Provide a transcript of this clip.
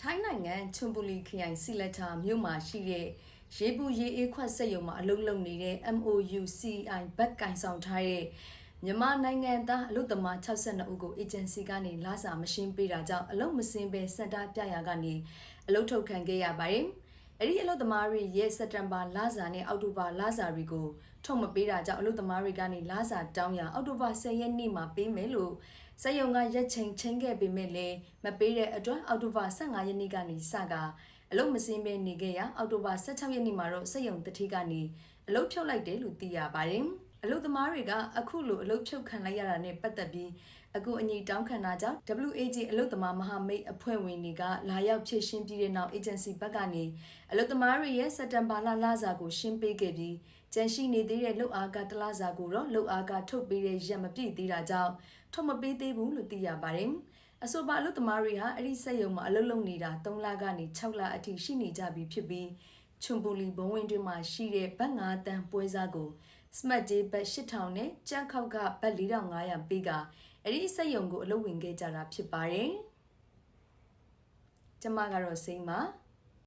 ထိုင်းနိုင်ငံချွန်ပူလီခရိုင်စီလက်တာမြို့မှာရှိတဲ့ရေပူရေအေးခွက်စက်ရုံမှာအလုပ်လုပ်နေတဲ့ MOU CI ဘက်ကင်ဆောင်ထားတဲ့မြန်မာနိုင်ငံသားအလုပ်သမား62ဦးကိုအေဂျင်စီကနေလာစာမရှင်းပေးတာကြောင့်အလုပ်မစင်းပဲစက်တာပြရာကနေအလုပ်ထုတ်ခံခဲ့ရပါတယ်။ အဲ့ဒီအလုပ်သမားတွေရဲ့စက်တမ်ဘာလစာနဲ့အောက်တိုဘာလစာတွေကိုထုတ်မပေးတာကြောင့်အလုပ်သမားတွေကနေလစာတောင်းရအောက်တိုဘာ10ရက်နေ့မှာပေးမယ်လို့စက်ရုံကရက်ချိန်ချင်းခဲ့ပေမဲ့လည်းမပေးတဲ့အတွက်အောက်တိုဘာ15ရက်နေ့ကနေစကအလုပ်မစင်းပဲနေခဲ့ရအောက်တိုဘာ16ရက်နေ့မှာတော့စက်ရုံတတိကနေအလုပ်ဖြုတ်လိုက်တယ်လို့သိရပါတယ်။ အလုပ်သမားတွေကအခုလိုအလုပ်ဖြုတ်ခံလိုက်ရတာနဲ့ပတ်သက်ပြီးအခုအညီတောင်းခံတာကြောင့် WAG အလုပ်သမားမဟာမိတ်အဖွဲ့ဝင်တွေကလာရောက်ဖြည့်ရှင်းပြီးတဲ့နောက် agency ဘက်ကနေအလုပ်သမားတွေရဲ့စက်တမ်ဘာလလစာကိုရှင်းပေးခဲ့ပြီးကြန့်ရှိနေသေးတဲ့လုပ်အားကတလစာကိုတော့လုပ်အားကထုတ်ပေးတဲ့ရက်မပြည့်သေးတာကြောင့်ထုတ်မပေးသေးဘူးလို့သိရပါတယ်။အဆိုပါအလုပ်သမားတွေဟာအဲ့ဒီစက်ရုံမှာအလုပ်လုပ်နေတာ3လကနေ6လအထိရှိနေကြပြီဖြစ်ပြီး ချွန်ပူလီဘုံဝင်တွင်မှာရှိတဲ့ဘတ်9တန်ပွဲစားကို Smart Day ဘတ်8000နဲ့ကြန့်ခောက်ကဘတ်4500ပေးကအဲ့ဒီစက်ရုံကိုအလုပ်ဝင်ခဲ့ကြတာဖြစ်ပါတယ်။ကျမကတော့စိမ့်ပါ